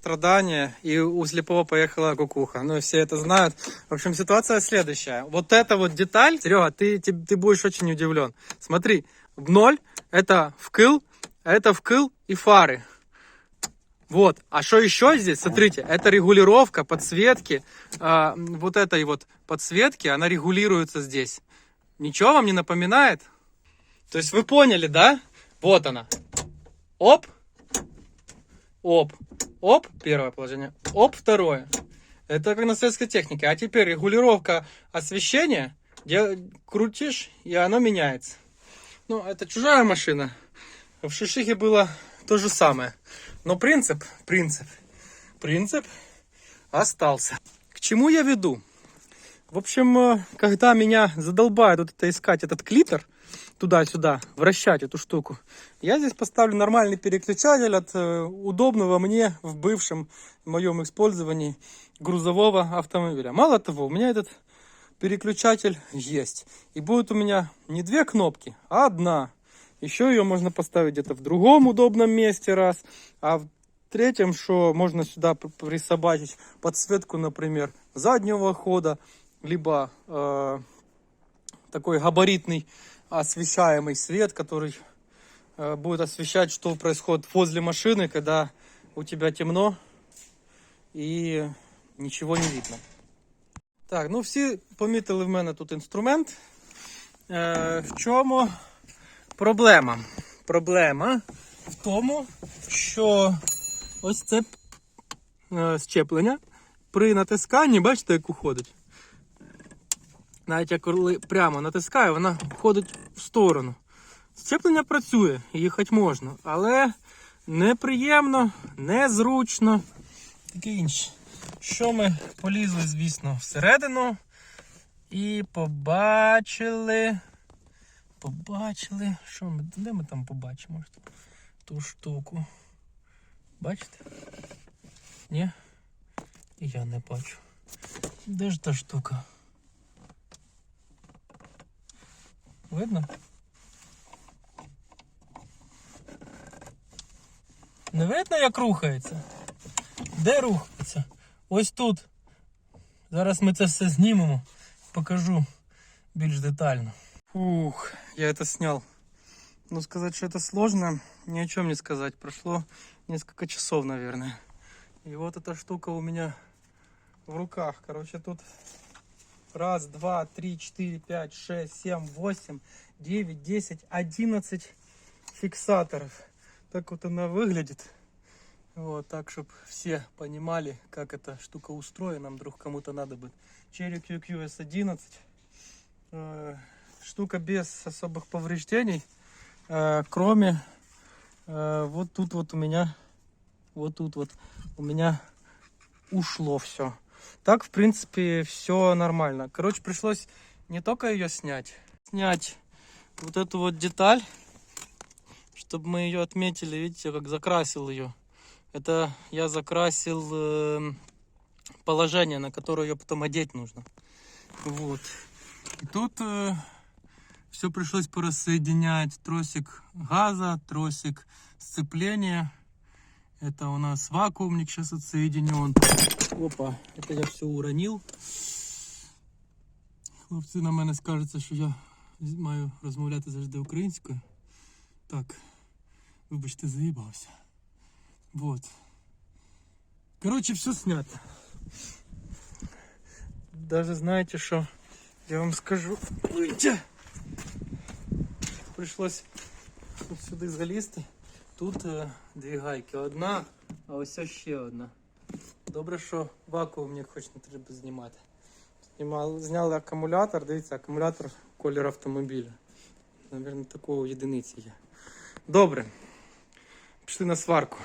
страдания, и у слепого поехала кукуха. Ну, все это знают. В общем, ситуация следующая. Вот эта вот деталь, Серега, ты, ты, ты будешь очень удивлен. Смотри, в ноль это вкл, это вкл и фары. Вот. А что еще здесь? Смотрите, это регулировка подсветки. а, вот этой вот подсветки, она регулируется здесь. Ничего вам не напоминает? То есть вы поняли, да? Вот она. Оп. Оп. Оп. Первое положение. Оп. Второе. Это как на советской технике. А теперь регулировка освещения. Де- крутишь, и оно меняется. Ну, это чужая машина. В Шишихе было то же самое. Но принцип, принцип, принцип остался. К чему я веду? В общем, э, когда меня задолбает вот это искать этот клитор, туда-сюда, вращать эту штуку, я здесь поставлю нормальный переключатель от э, удобного мне в бывшем моем использовании грузового автомобиля. Мало того, у меня этот переключатель есть. И будет у меня не две кнопки, а одна. Еще ее можно поставить где-то в другом удобном месте раз. А в третьем, что можно сюда присобачить подсветку, например, заднего хода, либо э, такой габаритный освещаемый свет, который э, будет освещать, что происходит возле машины, когда у тебя темно і нічого не видно. Так, ну всі помітили в мене тут інструмент. Е, в чому проблема? Проблема в тому, що ось це е, щеплення при натисканні, бачите, як уходить. Навіть я коли прямо натискаю, вона входить в сторону. Щеплення працює, їхати можна, але неприємно, незручно. Таке інше. Що ми полізли, звісно, всередину і побачили. Побачили. Що ми? Де ми там побачимо ту штуку? Бачите? Ні? Я не бачу. Де ж та штука? Видно? Не видно, як рухається? Де рухається? Ось тут. Зараз ми це все знімемо. Покажу більш детально. Ух, я это снял. Ну, сказать, что это сложно, ни о чем не сказать. Прошло несколько часов, наверное. И вот эта штука у меня в руках. Короче, тут раз, два, три, четыре, пять, шесть, семь, восемь, девять, десять, одиннадцать фиксаторов. Так вот она выглядит. Вот так, чтобы все понимали, как эта штука устроена. Вдруг кому-то надо будет. Cherry QQS11. Э, Штука без особых повреждений. Э, Кроме э, вот тут вот у меня, вот тут вот у меня ушло все. Так, в принципе, все нормально. Короче, пришлось не только ее снять, снять вот эту вот деталь, чтобы мы ее отметили, видите, как закрасил ее. Это я закрасил э, положение, на которое ее потом одеть нужно. Вот. И тут все пришлось порассоединять. Тросик газа, тросик сцепления. Это у нас вакуумник сейчас отсоединен. Опа, это я все уронил. Хлопці на мене скажуться, що я маю розмовляти завжди українською. Так, вибачте, заїбався. Вот. Короче, все снято. Даже знаете что? Я вам скажу. Выйти. Пришлось от сюди залізти. Тут е, дві гайки. Одна, а ось ще одна. Добре, що вакуумник хоч не треба знімати. Знімали, зняли акумулятор, дивіться, акумулятор колір автомобіля. Навірно, такого єдиниці є. Добре. Пішли на сварку.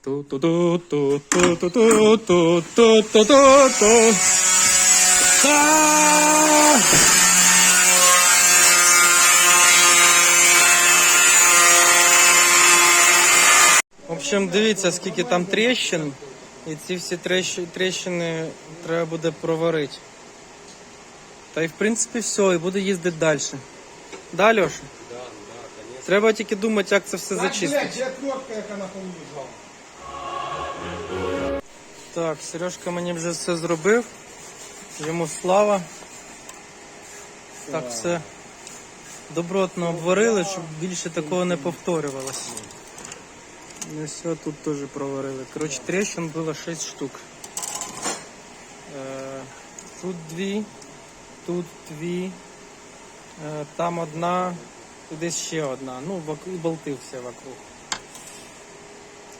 Ту-ту-ту-ту-ту-ту-ту-ту-ту-ту-ту. Общем, дивіться, скільки там тріщин. І ці всі тріщини треба буде проварити. Та й в принципі все, і буду їздити далі. Да, Льоша? Да, да, конечно. Треба тільки думати, як це все зачистити. я отвертка, яка на полу лежала. Так, Сережка мені вже все зробив. Йому слава. Так все добротно обварили, щоб більше такого не повторювалося. Ну все, тут теж проварили. Коротше, трещин було 6 штук. Е, тут дві, тут дві, е, там одна, десь ще одна. Ну, і болти все вокруг.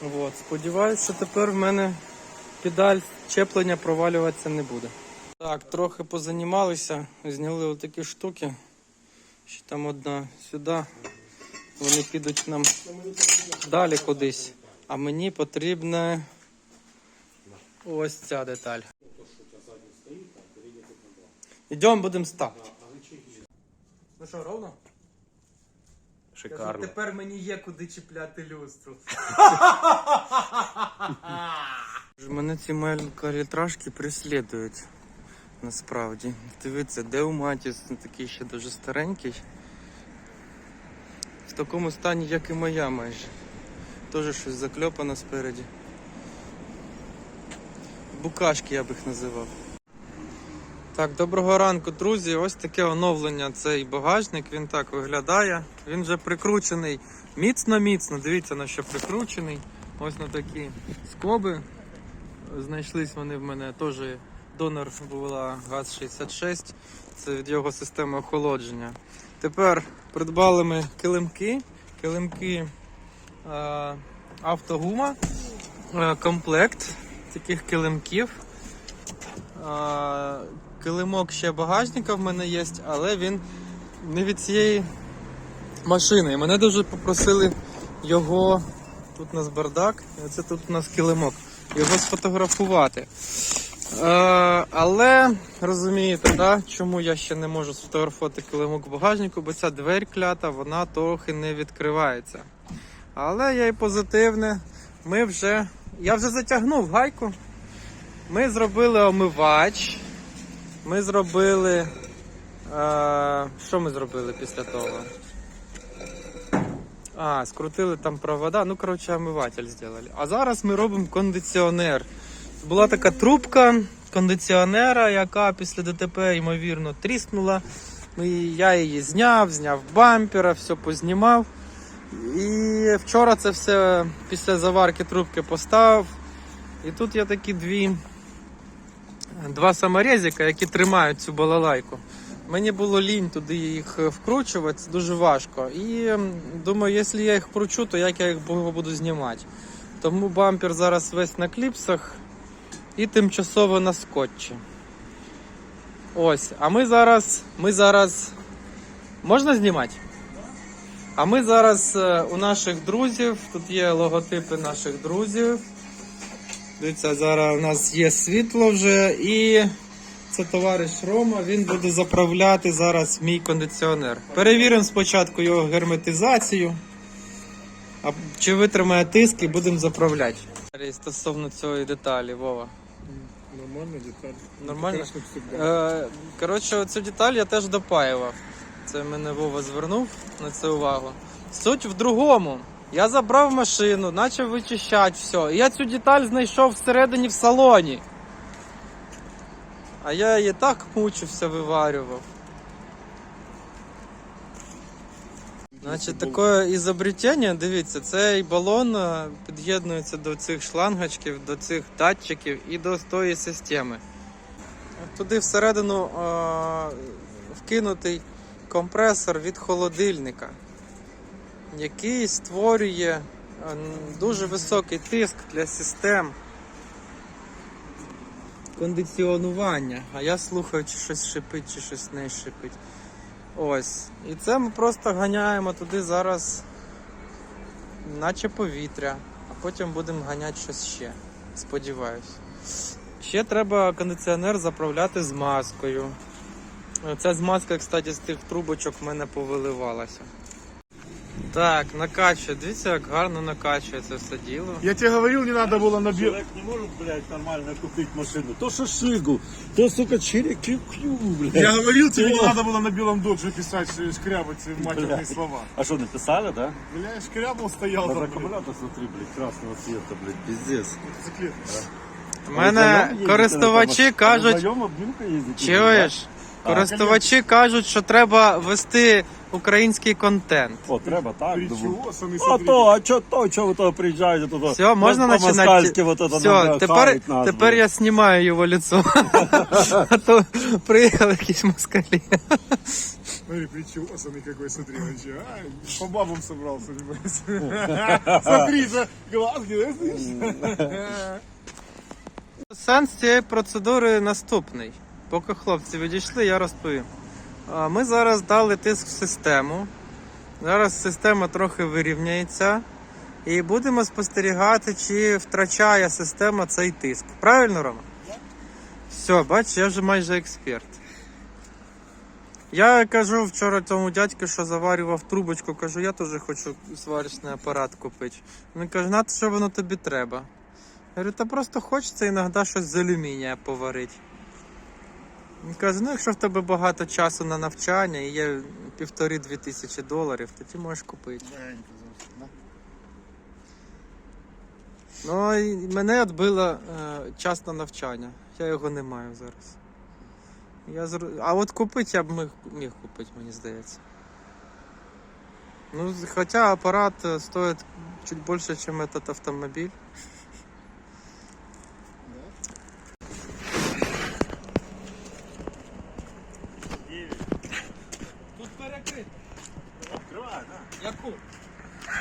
Вот. Сподіваюсь, що тепер в мене педаль чеплення провалюватися не буде. Так, трохи позанімалися, зняли отакі штуки. Ще там одна сюди. Вони підуть нам далі кудись. А мені потрібна ось ця деталь. Йдемо, будемо ставити. Ну що, ровно? Шикарно. Тепер мені є куди чіпляти люстру. Мене ці мелькалітражки преслідують. Насправді. Дивіться, де у Матіс такий ще дуже старенький. В такому стані, як і моя майже. Теж щось закльопано спереді. Букашки я б їх називав. Так, доброго ранку, друзі. Ось таке оновлення. Цей багажник. Він так виглядає. Він вже прикручений міцно-міцно. Дивіться на що прикручений. Ось на такі скоби. Знайшлись вони в мене теж. Донор була ГАЗ-66. Це від його системи охолодження. Тепер придбали ми килимки. Килимки е, автогума. Е, комплект таких килимків. А, килимок ще багажника в мене є, але він не від цієї машини. Мене дуже попросили його. Тут у нас бардак, і оце тут у нас килимок. Його сфотографувати. Е, але розумієте, да, чому я ще не можу сфотографувати килимок в багажнику, бо ця двері клята, вона трохи не відкривається. Але я і позитивне. Ми вже. Я вже затягнув гайку. Ми зробили омивач. Ми зробили. Е, що ми зробили після того? А, скрутили там провода. Ну, коротше, омиватель зробили. А зараз ми робимо кондиціонер. Була така трубка кондиціонера, яка після ДТП, ймовірно, тріснула. Ми- Я її зняв, зняв бампера, все познімав. І вчора це все після заварки трубки поставив. І тут є такі дві два саморезика, які тримають цю балалайку. Мені було лінь туди їх вкручувати, це дуже важко. І думаю, якщо я їх вкручу, то як я їх буду знімати. Тому бампер зараз весь на кліпсах і тимчасово на скотчі. Ось, а ми зараз. Ми зараз. Можна знімати? А ми зараз е, у наших друзів, тут є логотипи наших друзів. Дивіться, зараз у нас є світло вже і це товариш Рома, він буде заправляти зараз мій кондиціонер. Перевіримо спочатку його герметизацію. А чи витримає тиск і будемо заправляти. Стосовно цієї деталі, Вова. Нормальна деталь. Нормально? Е, коротше, цю деталь я теж допаював. Це мене Вова звернув на це увагу. Суть в другому. Я забрав машину, почав вичищати все. І я цю деталь знайшов всередині в салоні. А я її так мучився, виварював. Значить, таке ізобретення, дивіться, цей балон е, під'єднується до цих шлангочків, до цих датчиків і до тої системи. Туди всередину е, вкинутий компресор від холодильника, який створює е, дуже високий тиск для систем кондиціонування. А я слухаю, чи щось шипить, чи щось не шипить. Ось. І це ми просто ганяємо туди зараз, наче повітря, а потім будемо ганяти щось ще. Сподіваюсь. Ще треба кондиціонер заправляти з маскою. Ця змазка, кстати, з тих трубочок в мене повиливалася. Так, накачує. Дивіться, як гарно накачує це все діло. Я тебе говорил, не надо было на бел... Человек не может, блядь, нормально купить машину. То шишигу, то, сука, черекю, блядь. Я говорил, тебе не Чего? надо было на белом додже писать, ш- шкрябать матерные Блядь. слова. А что, написали, да? Бля, шкрябал, стоял На там, блядь. аккумулятор, смотри, блядь, красного цвета, блядь, пиздец. Мотоциклет. У мене користувачі кажуть, Знайома білка їздить. чуєш? Користувачі кажуть, що треба вести український контент. О, треба, так. думаю. Причесанный, А смотри. то, а чо то, чого ви то приїжджаєте туди? Все, можна По-москальськи починати. вот это Все, нам тепер, хають нас, тепер блін. я знімаю його лицо. А то приїхали якісь москалі. Смотри, причесанный какой, смотри, вообще. Ай, по бабам собрался, небось. Смотри, за глазки, да, слышишь? Сенс цієї процедури наступний. Поки хлопці відійшли, я розповім. Ми зараз дали тиск в систему. Зараз система трохи вирівняється. І будемо спостерігати, чи втрачає система цей тиск. Правильно, Рома? Все, бач, я вже майже експерт. Я кажу вчора цьому дядьку, що заварював трубочку, кажу, я теж хочу сварочний апарат купити. Він каже, на що воно тобі треба? Я говорю, та просто хочеться іноді щось з алюмінія поварити. Він каже, ну якщо в тебе багато часу на навчання і є півтори-дві тисячі доларів, то ти можеш купити. Ну і мене відбило е, час на навчання. Я його не маю зараз. Я зр... А от купити я б міг, міг купити, мені здається. Ну, хоча апарат е, стоїть чуть більше, ніж этот автомобіль. Тут перекрито. Відкривай, да. Яку?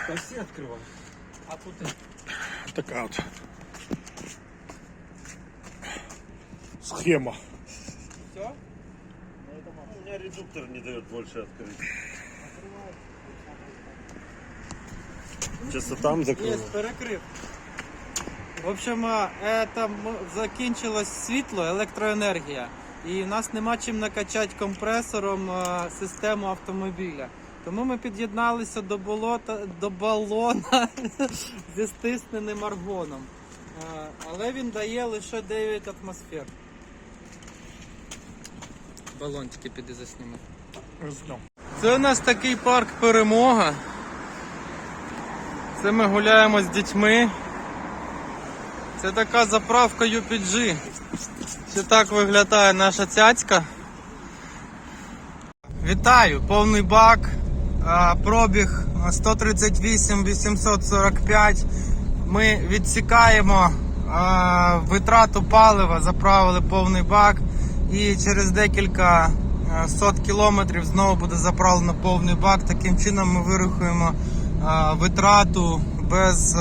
Та всі відкривай. А тут Такая вот. Схема. все? У меня редуктор не дает больше открыть. Чисто там Є, закрыл. перекрив. В общем, а, это м- закінчилось світло, електроенергія. І в нас нема чим накачати компресором а, систему автомобіля. Тому ми під'єдналися до болота, до балона зі стисненим аргоном. Але він дає лише 9 атмосфер. Балончики піди засніми. Це у нас такий парк перемога. Це ми гуляємо з дітьми. Це така заправка UPG. Це так виглядає наша цяцька. Вітаю! Повний бак. Пробіг 138 845. Ми відсікаємо витрату палива, заправили повний бак. І через декілька сот кілометрів знову буде заправлено повний бак. Таким чином ми вирахуємо а, витрату без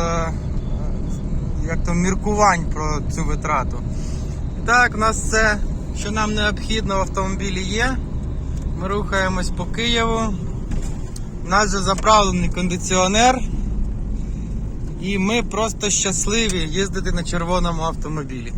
як то, міркувань про цю витрату. І так, у нас все, що нам необхідно в автомобілі є. Ми рухаємось по Києву. У нас вже заправлений кондиціонер. І ми просто щасливі їздити на червоному автомобілі.